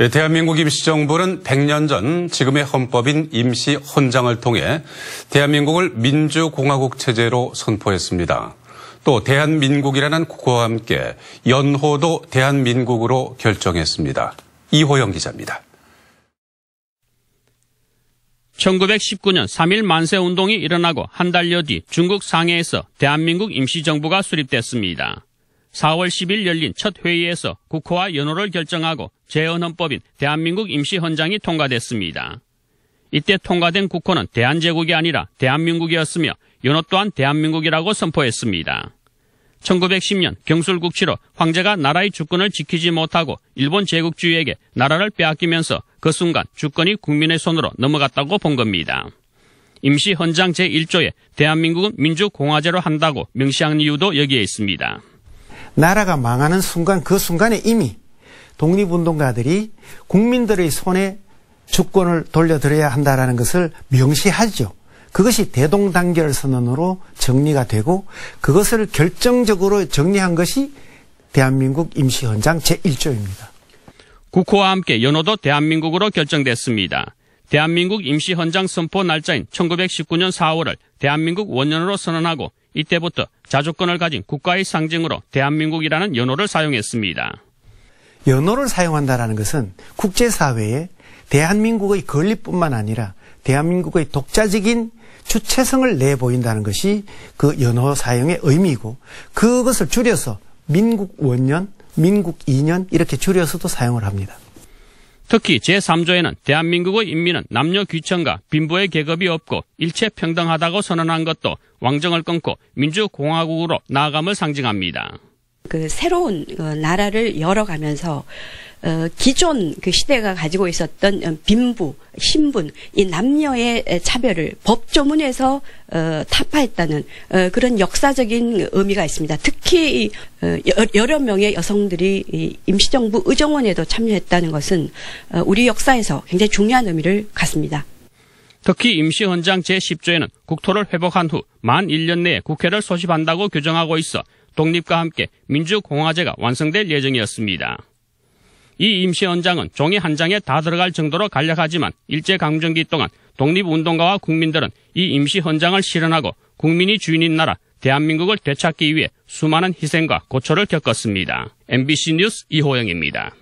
예, 대한민국 임시정부는 100년 전 지금의 헌법인 임시 헌장을 통해 대한민국을 민주공화국 체제로 선포했습니다. 또 대한민국이라는 국호와 함께 연호도 대한민국으로 결정했습니다. 이호영 기자입니다. 1919년 3.1 만세 운동이 일어나고 한 달여 뒤 중국 상해에서 대한민국 임시정부가 수립됐습니다. 4월 10일 열린 첫 회의에서 국호와 연호를 결정하고 재헌헌법인 대한민국 임시헌장이 통과됐습니다. 이때 통과된 국호는 대한제국이 아니라 대한민국이었으며 연호 또한 대한민국이라고 선포했습니다. 1910년 경술국치로 황제가 나라의 주권을 지키지 못하고 일본 제국주의에게 나라를 빼앗기면서 그 순간 주권이 국민의 손으로 넘어갔다고 본 겁니다. 임시헌장 제1조에 대한민국은 민주공화제로 한다고 명시한 이유도 여기에 있습니다. 나라가 망하는 순간 그 순간에 이미 독립운동가들이 국민들의 손에 주권을 돌려드려야 한다라는 것을 명시하죠. 그것이 대동단결 선언으로 정리가 되고 그것을 결정적으로 정리한 것이 대한민국 임시헌장 제1조입니다. 국호와 함께 연호도 대한민국으로 결정됐습니다. 대한민국 임시헌장 선포 날짜인 1919년 4월을 대한민국 원년으로 선언하고 이때부터 자주권을 가진 국가의 상징으로 대한민국이라는 연호를 사용했습니다. 연호를 사용한다는 것은 국제사회에 대한민국의 건립뿐만 아니라 대한민국의 독자적인 주체성을 내보인다는 것이 그 연호 사용의 의미이고 그것을 줄여서 민국 원년, 민국 2년 이렇게 줄여서도 사용을 합니다. 특히 제3조에는 대한민국의 인민은 남녀 귀천과 빈부의 계급이 없고 일체 평등하다고 선언한 것도 왕정을 끊고 민주공화국으로 나아감을 상징합니다. 그 새로운 어, 나라를 열어가면서 어, 기존 그 시대가 가지고 있었던 어, 빈부, 신분, 이 남녀의 차별을 법조문에서 어, 타파했다는 어, 그런 역사적인 의미가 있습니다. 특히 어, 여러 명의 여성들이 임시정부 의정원에도 참여했다는 것은 어, 우리 역사에서 굉장히 중요한 의미를 갖습니다. 특히 임시헌장 제10조에는 국토를 회복한 후 만 1년 내에 국회를 소집한다고 규정하고 있어 독립과 함께 민주공화제가 완성될 예정이었습니다. 이 임시 헌장은 종이 한 장에 다 들어갈 정도로 간략하지만 일제강점기 동안 독립운동가와 국민들은 이 임시 헌장을 실현하고 국민이 주인인 나라 대한민국을 되찾기 위해 수많은 희생과 고초를 겪었습니다. MBC 뉴스 이호영입니다.